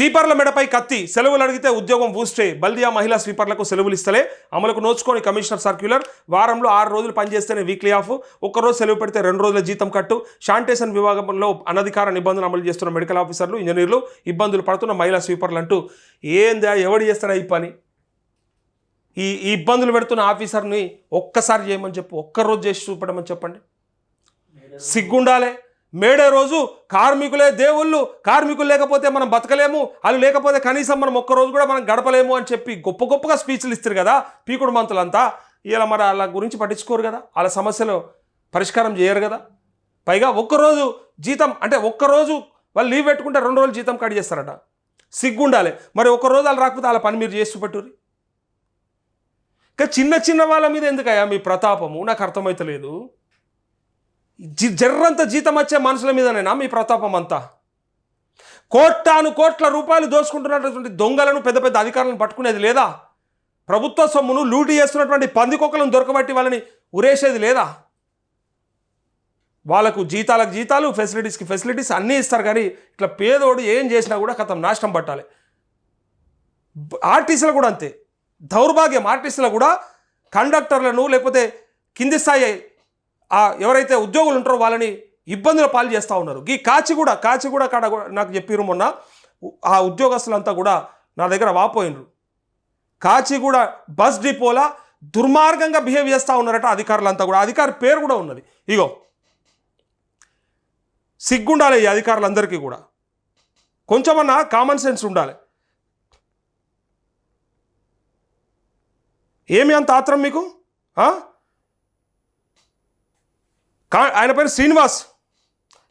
స్వీపర్ల మెడపై కత్తి. సెలవులు అడిగితే ఉద్యోగం బూస్టే బల్దియా మహిళా స్వీపర్లకు సెలవులు ఇస్తలే. అమలుకు నోచుకొని కమిషనర్ సర్క్యులర్ వారంలో ఆరు రోజులు పనిచేస్తేనే వీక్లీ ఆఫ్ ఒక్కరోజు సెలవు పెడితే రెండు రోజుల జీతం కట్టు. శానిటేషన్ విభాగంలో అనధికార నిబంధనలు అమలు చేస్తున్న మెడికల్ ఆఫీసర్లు ఇంజనీర్లు ఇబ్బందులు పడుతున్న మహిళా స్వీపర్లు అంటూ ఏందా ఎవడు చేస్తాడా ఈ పని? ఈ ఈ ఇబ్బందులు పెడుతున్న ఆఫీసర్ని ఒక్కసారి చేయమని చెప్పు. ఒక్కరోజు చేసి చూపడమని చెప్పండి. సిగ్గుండాలే. మేడే రోజు కార్మికులే దేవుళ్ళు కార్మికులు లేకపోతే మనం బతకలేము వాళ్ళు లేకపోతే కనీసం మనం ఒక్క రోజు కూడా మనం గడపలేము అని చెప్పి గొప్ప గొప్పగా స్పీచ్లు ఇస్తారు కదా పీకుడు మంతులంతా. ఇలా మరి వాళ్ళ గురించి పట్టించుకోరు కదా వాళ్ళ సమస్యలు పరిష్కారం చేయరు కదా. పైగా ఒక్కరోజు జీతం అంటే ఒక్కరోజు వాళ్ళు లీవ్ పెట్టుకుంటే రెండు రోజులు జీతం కట్ చేస్తారట. సిగ్గుండాలి. మరి ఒక్క రోజు వాళ్ళు రాకపోతే వాళ్ళ పని మీరు చేసి చూపెట్టుర్రి. ఇంకా చిన్న చిన్న వాళ్ళ మీద ఎందుకయ్యా మీ ప్రతాపము? నాకు అర్థమవుతలేదు జర్రంత జీతం వచ్చే మనుషుల మీదనేనా మీ ప్రతాపం అంతా? కోట్లాను కోట్ల రూపాయలు దోచుకుంటున్నటువంటి దొంగలను పెద్ద పెద్ద అధికారులను పట్టుకునేది లేదా? ప్రభుత్వ సొమ్మును లూటీ చేస్తున్నటువంటి పందికొక్కలను దొరకబట్టి వాళ్ళని ఉరేసేది లేదా? వాళ్ళకు జీతాలకు జీతాలు ఫెసిలిటీస్కి ఫెసిలిటీస్ అన్నీ ఇస్తారు కానీ ఇట్లా పేదోడు ఏం చేసినా కూడా కథం నాశనం పట్టాలి. ఆర్టీసీలు కూడా అంతే. దౌర్భాగ్యం. ఆర్టీసీలో కూడా కండక్టర్లను లేకపోతే కింది స్థాయి ఆ ఎవరైతే ఉద్యోగులు ఉంటారో వాళ్ళని ఇబ్బందుల పాలు చేస్తూ ఉన్నారు. ఈ కాచిగూడ కాచిగూడ కాడ కూడా నాకు చెప్పిరు మొన్న ఆ ఉద్యోగస్తులంతా కూడా నా దగ్గర వాపోయినరు. కాచిగూడ బస్ డిపోలా దుర్మార్గంగా బిహేవ్ చేస్తూ ఉన్నారట అధికారులంతా కూడా. అధికారి పేరు కూడా ఉన్నది. ఇగో సిగ్గుండాలి ఈ అధికారులందరికీ కూడా. కొంచెమన్నా కామన్ సెన్స్ ఉండాలి. ఏమి అంత ఆత్రం మీకు? ఆ? కా ఆయన పేరు శ్రీనివాస్.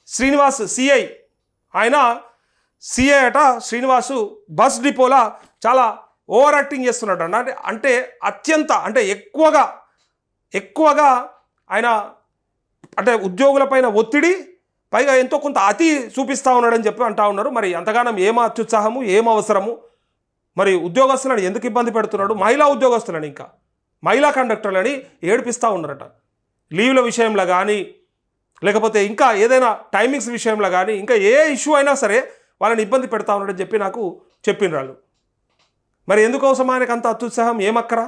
శ్రీనివాస్ సిఐ ఆయన సిఐ అట శ్రీనివాసు బస్ డిపోలా చాలా ఓవర్ యాక్టింగ్ చేస్తున్నాడు అంటే అంటే అత్యంత అంటే ఎక్కువగా ఎక్కువగా ఆయన అంటే ఉద్యోగులపైన ఒత్తిడి పైగా ఎంతో కొంత అతి చూపిస్తూ ఉన్నాడని చెప్పి అంటా ఉన్నారు. మరి అంతగానం ఏం అత్యుత్సాహము ఏం అవసరము? మరి ఉద్యోగస్తులను ఎందుకు ఇబ్బంది పెడుతున్నాడు? మహిళా ఉద్యోగస్తులని ఇంకా మహిళా కండక్టర్లని ఏడిపిస్తూ ఉన్నారట. లీవ్ల విషయంలో కానీ లేకపోతే ఇంకా ఏదైనా టైమింగ్స్ విషయంలో కానీ ఇంకా ఏ ఇష్యూ అయినా సరే వాళ్ళని ఇబ్బంది పెడతా ఉన్నాడని చెప్పి నాకు చెప్పిన వాళ్ళు మరి ఎందుకోసం ఆయనకు అంత అత్యుత్సాహం? ఏమక్కరా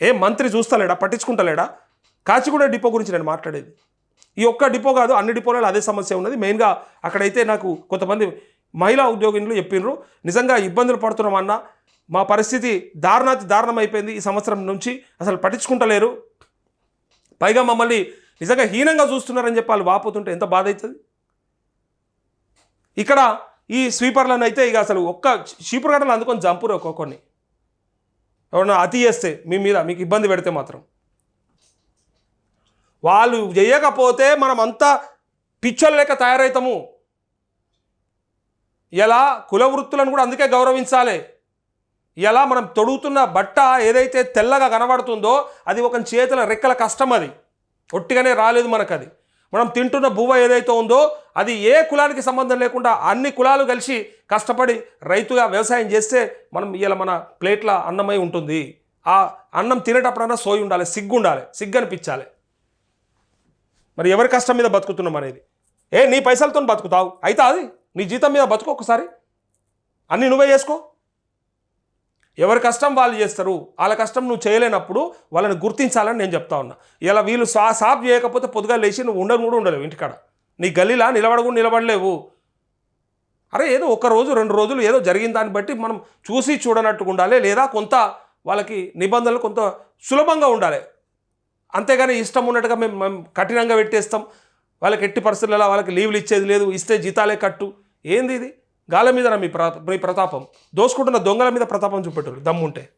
ఏ మంత్రి చూస్తలేడా? పట్టించుకుంటలేడా? కాచిగూడ డిపో గురించి నేను మాట్లాడేది. ఈ ఒక్క డిపో కాదు అన్ని డిపోలలో అదే సమస్య ఉన్నది. మెయిన్గా అక్కడైతే నాకు కొంతమంది మహిళా ఉద్యోగినులు చెప్పినారు నిజంగా ఇబ్బందులు పడుతున్నామన్నా మా పరిస్థితి దారుణాతి దారుణం అయిపోయింది ఈ సంవత్సరం నుంచి అసలు పట్టించుకుంటలేరు. పైగా మమ్మల్ని నిజంగా హీనంగా చూస్తున్నారని చెప్పి వాళ్ళు వాపోతుంటే ఎంత బాధ అవుతుంది? ఇక్కడ ఈ స్వీపర్లను అయితే ఇక అసలు ఒక్క షీపర్ గడ్డలు అందుకొని జంపురు ఒక్కొక్కరిని ఎవరన్నా అతి చేస్తే మీ మీద మీకు ఇబ్బంది పెడితే మాత్రం. వాళ్ళు చేయకపోతే మనం అంతా పిచ్చోళ్ళ లెక్క తయారవుతాము. ఎలా? కుల వృత్తులను కూడా అందుకే గౌరవించాలి. ఎలా? మనం తొడుగుతున్న బట్ట ఏదైతే తెల్లగా కనబడుతుందో అది ఒక చేతుల రెక్కల కష్టం అది. ఒట్టిగానే రాలేదు మనకు అది మనం తింటున్న బువ్వ ఏదైతే ఉందో అది ఏ కులానికి సంబంధం లేకుండా అన్ని కులాలు కలిసి కష్టపడి రైతుగా వ్యవసాయం చేస్తే మనం ఇలా మన ప్లేట్ల అన్నమై ఉంటుంది. ఆ అన్నం తినేటప్పుడన్నా సోయి ఉండాలి సిగ్గు ఉండాలి సిగ్గు అనిపించాలి మరి ఎవరి కష్టం మీద బతుకుతున్నాం అనేది? ఏ నీ పైసలతో బతుకుతావు? అయితే అది నీ జీతం మీద బతుకు ఒకసారి. అన్నీ నువ్వే చేసుకో. ఎవరి కష్టం వాళ్ళు చేస్తారు వాళ్ళ కష్టం నువ్వు చేయలేనప్పుడు వాళ్ళని గుర్తించాలని నేను చెప్తా ఉన్నా. ఇలా వీళ్ళు సా సాఫ్ చేయకపోతే పొద్దుగా లేచి నువ్వు ఉండను కూడా ఉండలేవు ఇంటికాడ. నీ గల్లీలా నిలబడకుండా నిలబడలేవు. అరే ఏదో ఒక రోజు రెండు రోజులు ఏదో జరిగిన దాన్ని బట్టి మనం చూసి చూడనట్టుగా ఉండాలి లేదా కొంత వాళ్ళకి నిబంధనలు కొంత సులభంగా ఉండాలి. అంతేగాని ఇష్టం ఉన్నట్టుగా మేము మేము కఠినంగా పెట్టేస్తాం. వాళ్ళకి ఎట్టి పరిస్థితులలో వాళ్ళకి లీవ్లు ఇచ్చేది లేదు ఇస్తే జీతాలే కట్టు. ఏంది ఇది? గాల మీద మీ ప్ర మీ ప్రతాపం. దోసుకుంటున్న దొంగల మీద ప్రతాపం చూపెట్టారు దమ్ముంటే.